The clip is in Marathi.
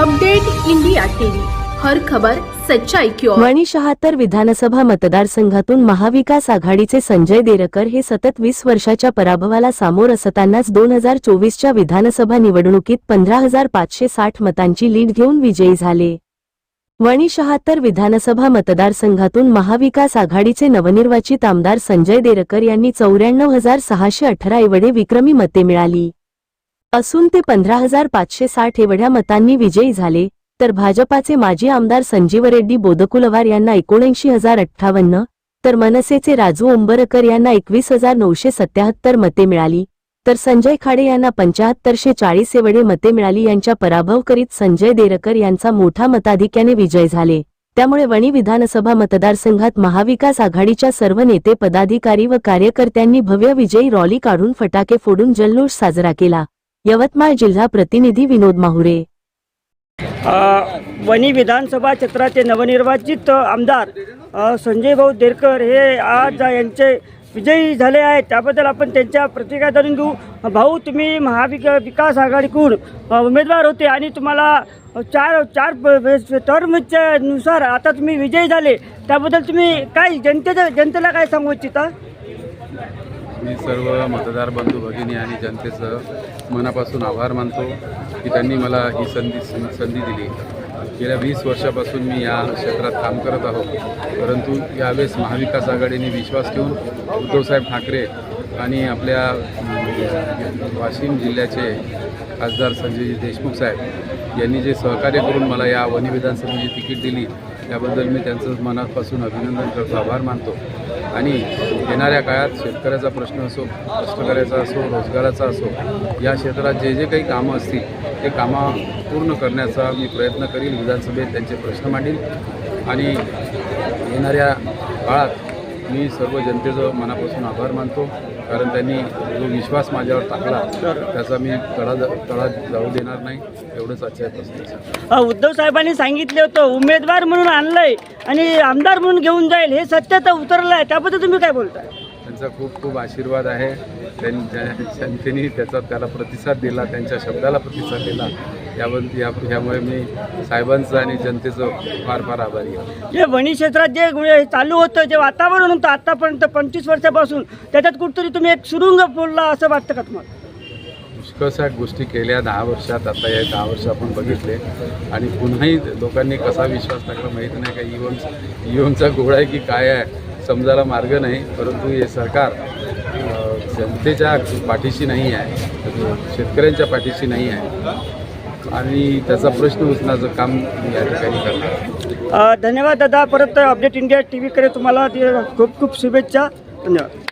Update India TV. हर खबर सच्चाई की ओर. वणी शहात्तर विधानसभा मतदारसंघातून महाविकास आघाडीचे संजय देरकर हे सतत वीस वर्षाच्या पराभवाला सामोर असतानाच दोन हजार चोवीसच्या विधानसभा निवडणुकीत पंधरा हजार पाचशे साठ मतांची लीड घेऊन विजयी झाले. वणी शहात्तर विधानसभा मतदारसंघातून महाविकास आघाडीचे नवनिर्वाचित आमदार संजय देरकर यांनी चौऱ्याण्णव हजार सहाशे अठरा एवढे विक्रमी मते मिळाली. असून ते पंधरा हजार पाचशे साठ एवढ्या मतांनी विजयी झाले तर भाजपाचे माजी आमदार संजीव रेड्डी बोदकुलवार यांना एकोणऐंशी हजार अठ्ठावन्न तर मनसेचे राजू ओंबरकर यांना एकवीस हजार नऊशे सत्याहत्तर मते मिळाली तर संजय खाडे यांना पंचाहत्तरशे चाळीस एवढे मते मिळाली. यांच्या पराभव करीत संजय देरकर यांचा मोठा मताधिक्याने विजय झाले. त्यामुळे वणी विधानसभा मतदारसंघात महाविकास आघाडीच्या सर्व नेते पदाधिकारी व कार्यकर्त्यांनी भव्य विजयी रॉली काढून फटाके फोडून जल्लोष साजरा केला. यवतमाळ जिल्हा प्रतिनिधी विनोद माहुरे. वणी विधानसभा क्षेत्राचे नवनिर्वाचित आमदार संजय भाऊ देरकर हे आज यांचे विजयी झाले आहेत. त्याबद्दल आपण त्यांच्या प्रतिक्रिया जाणून घेऊ. भाऊ तुम्ही महाविक विकास आघाडीकडून उमेदवार होते आणि तुम्हाला चार चार टर्मच्या नुसार आता तुम्ही विजयी झाले. त्याबद्दल तुम्ही काय जनतेच्या जनतेला काय सांगू इच्छिता? मी सर्व मतदार बंधू भगिनी आणि जनतेचं मनापासून आभार मानतो की त्यांनी मला ही संधी संधी दिली. गेल्या वीस वर्षापासून मी या क्षेत्रात काम करत आहोत. परंतु यावेळेस महाविकास आघाडीने विश्वास ठेवून उद्धवसाहेब ठाकरे आणि आपल्या वाशिम जिल्ह्याचे खासदार संजयजी देशमुख साहेब यांनी जे सहकार्य करून मला या वनी विधानसभेची तिकीट दिली त्याबद्दल मी त्यांचं मनापासून अभिनंदन करतो आभार मानतो. आणि येणाऱ्या काळात शेतकऱ्याचा प्रश्न असो कष्टकऱ्याचा असो रोजगाराचा असो या क्षेत्रात जे जे काही कामं असतील ते कामं पूर्ण करण्याचा मी प्रयत्न करील विधानसभेत त्यांचे प्रश्न मांडील आणि येणाऱ्या काळात मी सर्व जनतेचं मनापासून आभार मानतो. कारण त्यांनी जो विश्वास माझ्यावर टाकला त्याचा मी तडा तडा जाऊ देणार नाही एवढंच आजच्या प्रश्नाचं अ, उद्धव साहेबांनी सांगितले होतं उमेदवार म्हणून आणलंय आणि आमदार म्हणून घेऊन जाईल हे सत्य तर उतरलं आहे त्याबद्दल तुम्ही काय बोलताय? त्यांचा खूप खूप आशीर्वाद आहे. जनतेने त्याचा त्याला प्रतिसाद दिला त्यांच्या शब्दाला प्रतिसाद दिला. याबद्दल या यामुळे मी साहेबांचं आणि जनतेचं फार फार आभारी आहे. जे वणी क्षेत्रात जे गुळे चालू होतं जे वातावरण होतं आतापर्यंत पंचवीस वर्षापासून त्याच्यात कुठतरी तुम्ही एक सुरुंग फोडला असं वाटतं का तुम्हाला? पुष्कळशा गोष्टी केल्या दहा वर्षात आता या दहा वर्ष आपण बघितले. आणि पुन्हाही लोकांनी कसा विश्वास टाकला माहीत नाही का? ईव्हीएम ईव्हीएमचा गोळा आहे की काय आहे समजायला मार्ग नाही. परंतु हे सरकार जनतेच्या पाठीशी नाही आहे. शेतकऱ्यांच्या पाठीशी नाही आहे. आणि त्याचा प्रश्न उचलण्याचं काम या ठिकाणी करणार धन्यवाद दादा. परत अपडेट इंडिया टी व्हीकडे तुम्हाला ते खूप खूप शुभेच्छा. धन्यवाद.